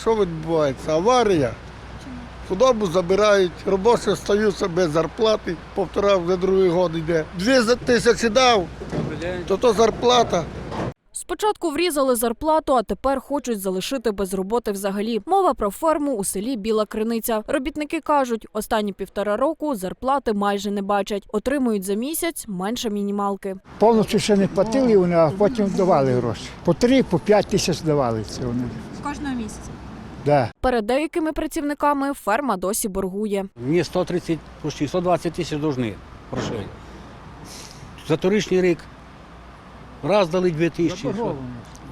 Що відбувається? Аварія. Худобу забирають, робочі стаються без зарплати, повтора вже другий год йде. Дві за тисячі дав, то то зарплата. Спочатку врізали зарплату, а тепер хочуть залишити без роботи взагалі. Мова про ферму у селі Біла Криниця. Робітники кажуть, останні півтора року зарплати майже не бачать. Отримують за місяць менше мінімалки. Повністю ще не платили вони, а потім давали гроші. По три, по п'ять тисяч давали це вони. Да. Перед деякими працівниками ферма досі боргує. Мені 130, почти 120 тисяч должны прошли. За торічний рік раз дали 2 тисячі.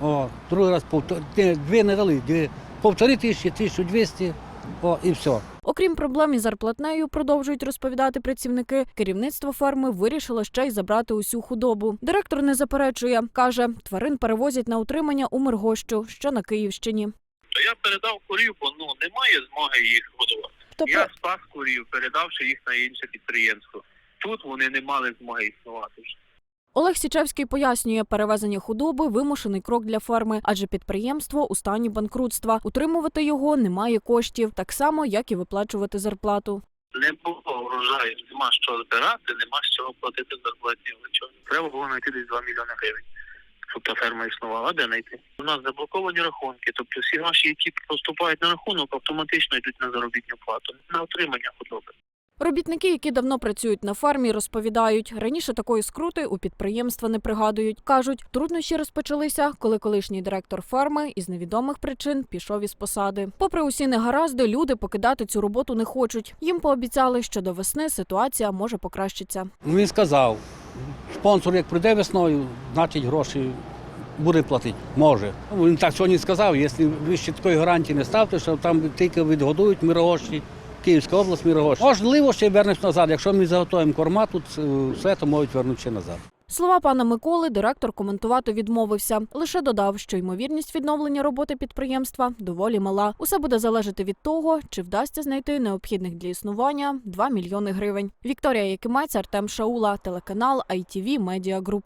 О, другий раз повтор... Дві не дали, дві. Повтори тисячі, 1200, о, і все. Окрім проблем із зарплатнею, продовжують розповідати працівники. Керівництво ферми вирішило ще й забрати усю худобу. Директор не заперечує, каже, тварин перевозять на утримання у Миргощу, що на Київщині. То я передав курів, бо ну немає змоги їх годувати. Я спас курів, передавши їх на інше підприємство. Тут вони не мали змоги існувати. Олег Січевський пояснює, перевезення худоби вимушений крок для ферми, адже підприємство у стані банкрутства. Утримувати його немає коштів, так само як і виплачувати зарплату. Не було врожаю, нема що збирати, нема з чого платити зарплатні. Треба було знайти десь 2 мільйони гривень, щоб та ферма існувала. Де знайти? У нас заблоковані рахунки, тобто всі гроші, які поступають на рахунок, автоматично йдуть на заробітну плату, на отримання худоби. Робітники, які давно працюють на фермі, розповідають, раніше такої скрути у підприємства не пригадують. кажуть, труднощі розпочалися, коли колишній директор ферми із невідомих причин пішов із посади. Попри усі негаразди, люди покидати цю роботу не хочуть. Їм пообіцяли, що до весни ситуація може покращитися. Ну, Він сказав, спонсор як прийде весною, значить гроші буде платити. Може. Ну, Він так сьогодні сказав, якщо ви ще такої гарантії не ставте, що там тільки відгодують Мирогощі, Київська область мирогощі. Можливо, ще вернеш назад. Якщо ми заготуємо корма, тут е, все, то можуть вернути ще назад. Слова пана Миколи директор коментувати відмовився. Лише додав, що ймовірність відновлення роботи підприємства доволі мала. Усе буде залежати від того, чи вдасться знайти необхідних для існування 2 мільйони гривень. Вікторія Якимець, Артем Шаула, телеканал ITV Media Group.